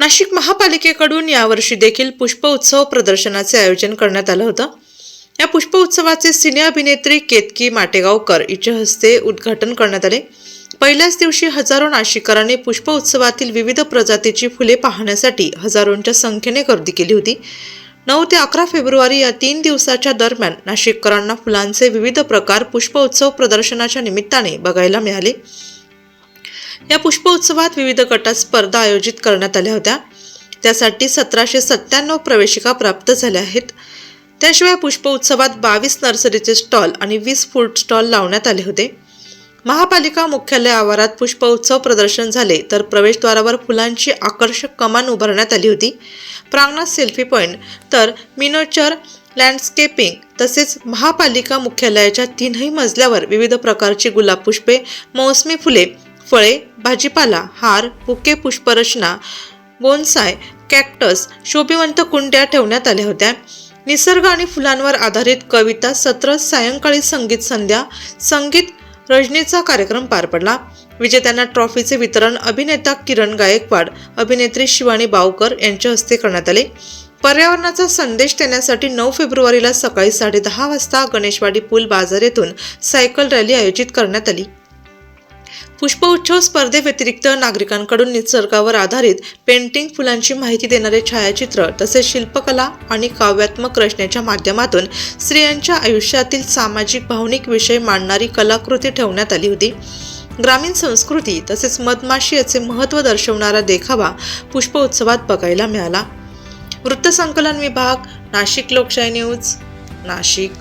नाशिक महापालिकेकडून यावर्षी देखील पुष्प उत्सव प्रदर्शनाचे आयोजन करण्यात आलं होतं. या पुष्प उत्सवाचे सिने अभिनेत्री केतकी माटेगावकर हिच्या हस्ते उद्घाटन करण्यात आले. पहिल्याच दिवशी हजारो नाशिककरांनी पुष्प उत्सवातील विविध प्रजातीची फुले पाहण्यासाठी हजारोंच्या संख्येने गर्दी केली होती. नऊ ते अकरा फेब्रुवारी या तीन दिवसाच्या दरम्यान नाशिककरांना फुलांचे विविध प्रकार पुष्प उत्सव प्रदर्शनाच्या निमित्ताने बघायला मिळाले. या पुष्प उत्सवात विविध गटात स्पर्धा आयोजित करण्यात आल्या होत्या. त्यासाठी सतराशे सत्त्याण्णव प्रवेशिका प्राप्त झाल्या आहेत. त्याशिवाय पुष्प उत्सवात बावीस नर्सरीचे स्टॉल आणि वीस फूड स्टॉल लावण्यात आले होते. महापालिका मुख्यालय आवारात पुष्प उत्सव प्रदर्शन झाले तर प्रवेशद्वारावर फुलांची आकर्षक कमान उभारण्यात आली होती. प्रांगणात सेल्फी पॉईंट तर मिनोचर लँडस्केपिंग तसेच महापालिका मुख्यालयाच्या तीनही मजल्यावर विविध प्रकारची गुलाब पुष्पे मौसमी फुले फळे भाजीपाला हार बुके पुष्परचना बोनसाय कॅक्टस शोभिवंत कुंड्या ठेवण्यात आल्या होत्या. निसर्ग आणि फुलांवर आधारित कविता सत्र सायंकाळी संगीत संध्या संगीत रजनीचा कार्यक्रम पार पडला. विजेत्यांना ट्रॉफीचे वितरण अभिनेता किरण गायकवाड अभिनेत्री शिवानी बावकर यांच्या हस्ते करण्यात आले. पर्यावरणाचा संदेश देण्यासाठी नऊ फेब्रुवारीला सकाळी साडेदहा वाजता गणेशवाडी पूल बाजार येथून सायकल रॅली आयोजित करण्यात आली. पुष्प उत्सव स्पर्धेव्यतिरिक्त नागरिकांकडून निसर्गावर आधारित पेंटिंग फुलांची माहिती देणारे छायाचित्र तसेच शिल्पकला आणि काव्यात्मक रचनेच्या माध्यमातून स्त्रियांच्या आयुष्यातील सामाजिक भावनिक विषय मांडणारी कलाकृती ठेवण्यात आली होती. ग्रामीण संस्कृती तसेच मधमाशी याचे महत्त्व दर्शवणारा देखावा पुष्प उत्सवात बघायला मिळाला. वृत्तसंकलन विभाग नाशिक लोकशाही न्यूज नाशिक.